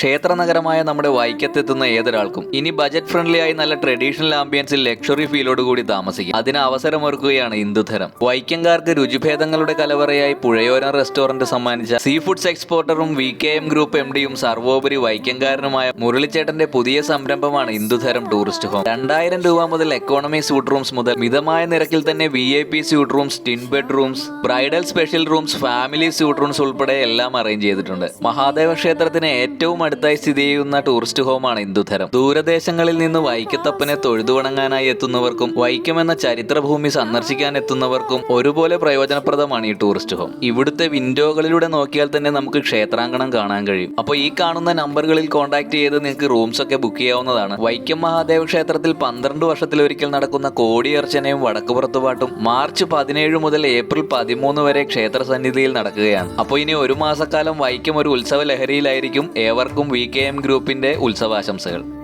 ക്ഷേത്ര നഗരമായ നമ്മുടെ വൈക്കത്തെത്തുന്ന ഏതൊരാൾക്കും ഇനി ബജറ്റ് ഫ്രണ്ട്ലി ആയി നല്ല ട്രഡീഷണൽ ആംബിയൻസിൽ ലക്ഷറി ഫീലോട് കൂടി താമസിക്കും. അതിന് അവസരമൊരുക്കുകയാണ് ഇന്ദുധരം. വൈക്കംകാർക്ക് രുചിഭേദങ്ങളുടെ കലവറയായി പുഴയോരം റെസ്റ്റോറന്റ് സമ്മാനിച്ച sea foods എക്സ്പോർട്ടറും V K M group M ഡിയും സർവോപരി വൈക്കംകാരനുമായ മുരളിച്ചേട്ടന്റെ പുതിയ സംരംഭമാണ് ഇന്ദുധരം ടൂറിസ്റ്റ് ഹോം രണ്ടായിരം രൂപ മുതൽ എക്കോണമി സ്യൂട്ട് റൂംസ് മുതൽ മിതമായ നിരക്കിൽ തന്നെ V I P suite rooms twin bed rooms bridal special rooms family suite rooms ഉൾപ്പെടെ എല്ലാം അറേഞ്ച് ചെയ്തിട്ടുണ്ട്. മഹാദേവ ക്ഷേത്രത്തിന് ഏറ്റവും അടുത്തായി സ്ഥിതി ചെയ്യുന്ന ടൂറിസ്റ്റ് ഹോമാണ് ഇന്ദുധരം. ദൂരദേശങ്ങളിൽ നിന്ന് വൈക്കത്തപ്പനെ തൊഴുതുവണങ്ങാനായി എത്തുന്നവർക്കും വൈക്കം എന്ന ചരിത്രഭൂമി സന്ദർശിക്കാൻ എത്തുന്നവർക്കും ഒരുപോലെ പ്രയോജനപ്രദമാണ് ഈ ടൂറിസ്റ്റ് ഹോം. ഇവിടുത്തെ വിൻഡോകളിലൂടെ നോക്കിയാൽ തന്നെ നമുക്ക് ക്ഷേത്രാങ്കണം കാണാൻ കഴിയും. അപ്പോൾ ഈ കാണുന്ന നമ്പറുകളിൽ കോൺടാക്ട് ചെയ്ത് നിങ്ങൾക്ക് റൂംസ് ഒക്കെ ബുക്ക് ചെയ്യാവുന്നതാണ്. വൈക്കം മഹാദേവ ക്ഷേത്രത്തിൽ പന്ത്രണ്ട് വർഷത്തിലൊരിക്കൽ നടക്കുന്ന കോടിയർച്ചനയും വടക്കുപുറത്തുപാട്ടും മാർച്ച് പതിനേഴ് മുതൽ ഏപ്രിൽ പതിമൂന്ന് വരെ ക്ഷേത്ര സന്നിധിയിൽ നടക്കുകയാണ്. അപ്പോൾ ഇനി ഒരു മാസക്കാലം വൈക്കം ഒരു ഉത്സവ ലഹരിയിലായിരിക്കും ഏവർക്കും വി കെ എം ഗ്രൂപ്പിന്റെ ഉത്സവാശംസകൾ.